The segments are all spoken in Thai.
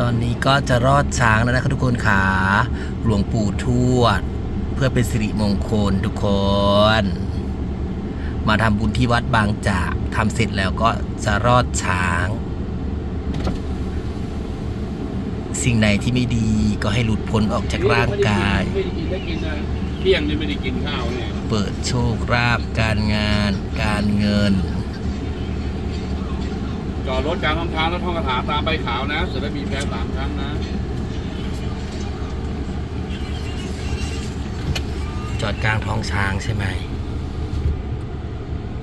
ตอนนี้ก็จะรอดช้างแล้วนะครับทุกคนขาหลวงปู่ทวด เพื่อเป็นสิริมงคลทุกคน มาทำบุญที่วัดบางจากทำเสร็จแล้วก็จะรอดช้าง สิ่งไหนที่ไม่ดีก็ให้หลุดพ้นออกจากร่างกาย ไม่ได้กินได้กินนะเที่ยงนี่ไม่ได้กินข้าวเนี่ย เปิดโชคราบการงาน การเงิน จอดรถกลางลำทางแล้วท่องคาถาตามใบขาวนะเสร็จแล้วมีแพ้สามครั้งนะ จอดกลางท้องช้างใช่ไหม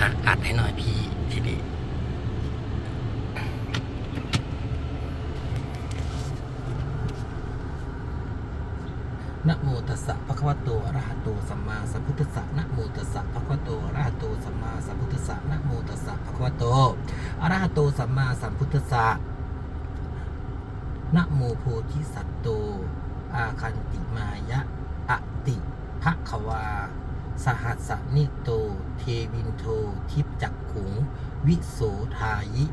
อะอัดให้หน่อยพี่ทีนี้นะโมตัสสะภะคะวะโตอะระหะโตสัมมาสัมพุทธัสสะนะโมตัสสะ สัมมาสัมพุทธัสสะนะโมโพธิสัตโต อาคันติมายะอติภะควา สหัสสนิโต เทวินโท ทิปจักขุง วิโสทายิ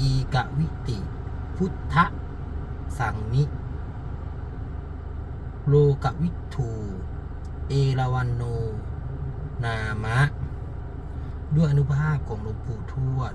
อีกะวิติ พุทธสังนิ โลกวิทู เอราวันโน นามะ ด้วยอนุภาพของหลวงปู่ทวด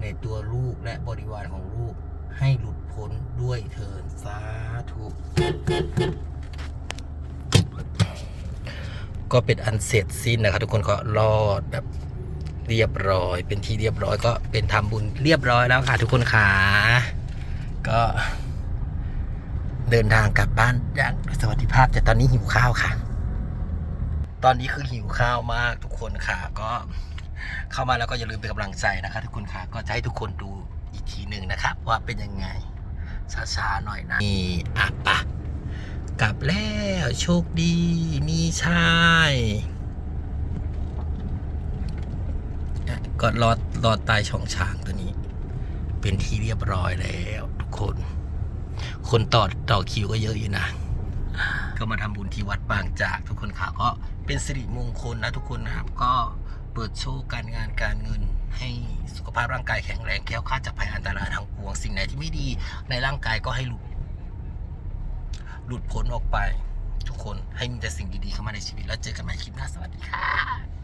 ในตัวลูกและบริวารของลูกให้หลุดพ้นด้วยเถิดสาธุก็เป็นอันเสร็จสิ้นนะครับ ทุกคนก็รอดแบบเรียบร้อย เป็นที่เรียบร้อยก็เป็นทำบุญเรียบร้อยแล้วค่ะทุกคนขาก็เดินทางกลับบ้านอย่างสวัสดิภาพแต่ตอนนี้หิวข้าวค่ะ ตอนนี้คือหิวข้าวมากทุกคนค่ะก็ เข้ามาแล้วก็อย่าลืมเป็นกำลังใจนะคะทุกคนค่ะก็จะให้ทุกคนดูอีกทีหนึ่งนะครับ ว่าเป็นยังไงช้าๆหน่อยนะนี่อะปะกลับแล้วโชคดี มีชายก็รอดรอดใต้ช่องช้างตัวนี้ เป็นที่เรียบร้อยแล้วทุกคน คนต่อต่อคิวก็เยอะอยู่นะ ก็มาทำบุญที่วัดบางจากทุกคนค่ะก็เป็นสิริมงคลนะทุกคนนะครับก็ เปิดโชว์การงานการเงิน ให้สุขภาพร่างกายแข็งแรงแค้วคลาดจากภัยอันตรายทางปวง สิ่งไหนที่ไม่ดีในร่างกายก็ให้หลุด หลุดพ้นออกไป ทุกคนให้มีแต่สิ่งดีๆเข้ามาในชีวิตแล้วเจอกันใหม่คลิปหน้าสวัสดีค่ะ